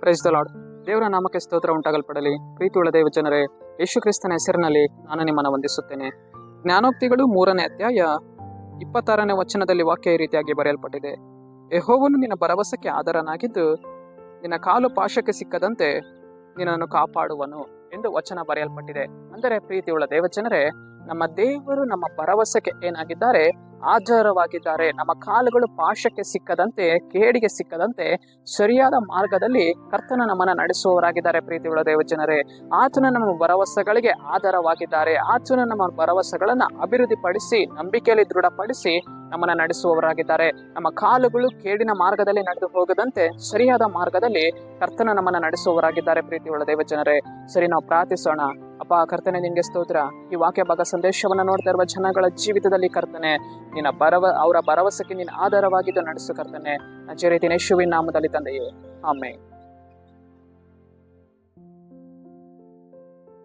Price ದೇವರ ನಾಮಕ್ಕೆ ಸ್ತೋತ್ರ ಉಂಟಾಗಲ್ಪಡಲಿ. ಪ್ರೀತಿಯುಳ್ಳ ದೇವ ಜನರೇ, ಯೇಸು ಕ್ರಿಸ್ತನ ಹೆಸರಿನಲ್ಲಿ ನಾನು ನಿಮ್ಮನ್ನು ವಂದಿಸುತ್ತೇನೆ. ಜ್ಞಾನೋಕ್ತಿಗಳು ಮೂರನೇ ಅಧ್ಯಾಯ ಇಪ್ಪತ್ತಾರನೇ ವಚನದಲ್ಲಿ ವಾಕ್ಯ ಈ ರೀತಿಯಾಗಿ ಬರೆಯಲ್ಪಟ್ಟಿದೆ. ಯಹೋವನು ನಿನ್ನ ಭರವಸೆಗೆ ಆಧಾರನಾಗಿದ್ದು ನಿನ್ನ ಕಾಲು ಪಾಶಕ್ಕೆ ಸಿಕ್ಕದಂತೆ ನಿನ್ನನ್ನು ಕಾಪಾಡುವನು ಎಂದು ವಚನ ಬರೆಯಲ್ಪಟ್ಟಿದೆ. ಅಂದರೆ ಪ್ರೀತಿಯುಳ್ಳ ದೇವಜನರೇ ನಮ್ಮ ದೇವರು ನಮ್ಮ ಭರವಸೆಗೆ ಏನಾಗಿದ್ದಾರೆ? ಆಧಾರವಾಗಿದ್ದಾರೆ. ನಮ್ಮ ಕಾಲುಗಳು ಪಾಶಕ್ಕೆ ಸಿಕ್ಕದಂತೆ, ಕೇಡಿಗೆ ಸಿಕ್ಕದಂತೆ ಸರಿಯಾದ ಮಾರ್ಗದಲ್ಲಿ ಕರ್ತನ ನಮ್ಮನ್ನ ನಡೆಸುವವರಾಗಿದ್ದಾರೆ ಪ್ರೀತಿಯುಳ್ಳ ದೇವಜನರೇ. ಆತನ ನಮ್ಮ ಭರವಸೆಗಳಿಗೆ ಆಧಾರವಾಗಿದ್ದಾರೆ. ಆತನ ನಮ್ಮ ಭರವಸೆಗಳನ್ನ ಅಭಿವೃದ್ಧಿಪಡಿಸಿ, ನಂಬಿಕೆಯಲ್ಲಿ ದೃಢಪಡಿಸಿ ನಮ್ಮನ್ನ ನಡೆಸುವವರಾಗಿದ್ದಾರೆ. ನಮ್ಮ ಕಾಲುಗಳು ಕೇಡಿನ ಮಾರ್ಗದಲ್ಲಿ ನಡೆದು ಹೋಗದಂತೆ ಸರಿಯಾದ ಮಾರ್ಗದಲ್ಲಿ ಕರ್ತನ ನಮ್ಮನ್ನ ನಡೆಸುವವರಾಗಿದ್ದಾರೆ ಪ್ರೀತಿಯುಳ್ಳ ದೇವಜನರೇ. ಸರಿ, ನಾವು ಪ್ರಾರ್ಥಿಸೋಣ. ಅಪ್ಪ, ಕರ್ತನೆ ನಿಮಗೆ ಸ್ತೋತ್ರ. ಈ ವಾಕ್ಯ ಭಾಗ ಸಂದೇಶವನ್ನು ನೋಡ್ತಾ ಇರುವ ಜನಗಳ ಜೀವಿತದಲ್ಲಿ ಕರ್ತನೆ, ನಿನ್ನ ಭರವ ಅವರ ಭರವಸೆಗೆ ನಿನ್ನ ಆಧಾರವಾಗಿದ್ದು ನಡೆಸು ಕರ್ತನೆ. ಅಜರಿ ಯೇಸುವಿನ ನಾಮದಲ್ಲಿ ತಂದೆಯೇ. ಆಮೇಲೆ